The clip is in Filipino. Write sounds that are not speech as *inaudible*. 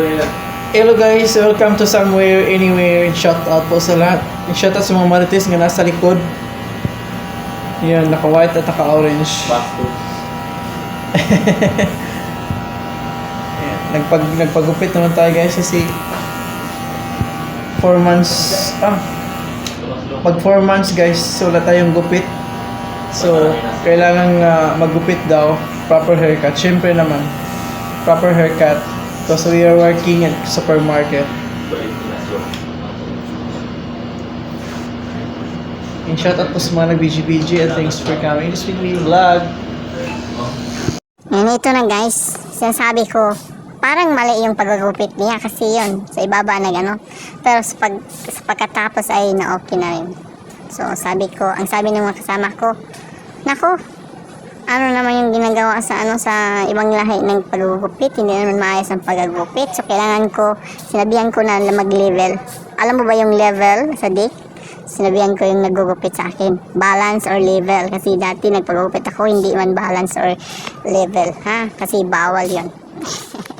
somewhere. Hello guys, welcome to Somewhere, Anywhere, and shout out po sa lahat. And shout out sa mga marites nga nasa likod. Yan, naka-white at naka-orange. Yan, *laughs* nagpag, nagpagupit naman tayo guys kasi 4 months, ah, pag 4 months guys, so wala tayong gupit. So, kailangan uh, magupit daw, proper haircut. Siyempre naman, proper haircut. Because we are working at supermarket. And shout out po mga nag-BG-BG and thanks for coming to this weekly vlog. Yan, ito na guys. Sinasabi ko, parang mali yung paggagupit niya kasi yun, sa ibaba nag ano. Pero sa, pag, sa pagkatapos ay na-okay na rin. So sabi ko, ang sabi ng mga kasama ko, Nako, ano naman yung ginagawa sa ano sa ibang lahi ng paggugupit, hindi naman maayos ang paggagupit. So kailangan ko, sinabihan ko na mag-level. Alam mo ba yung level sa dick? Sinabihan ko yung nagugupit sa akin. Balance or level. Kasi dati nagpagugupit ako, hindi man balance or level. Ha? Kasi bawal yon *laughs*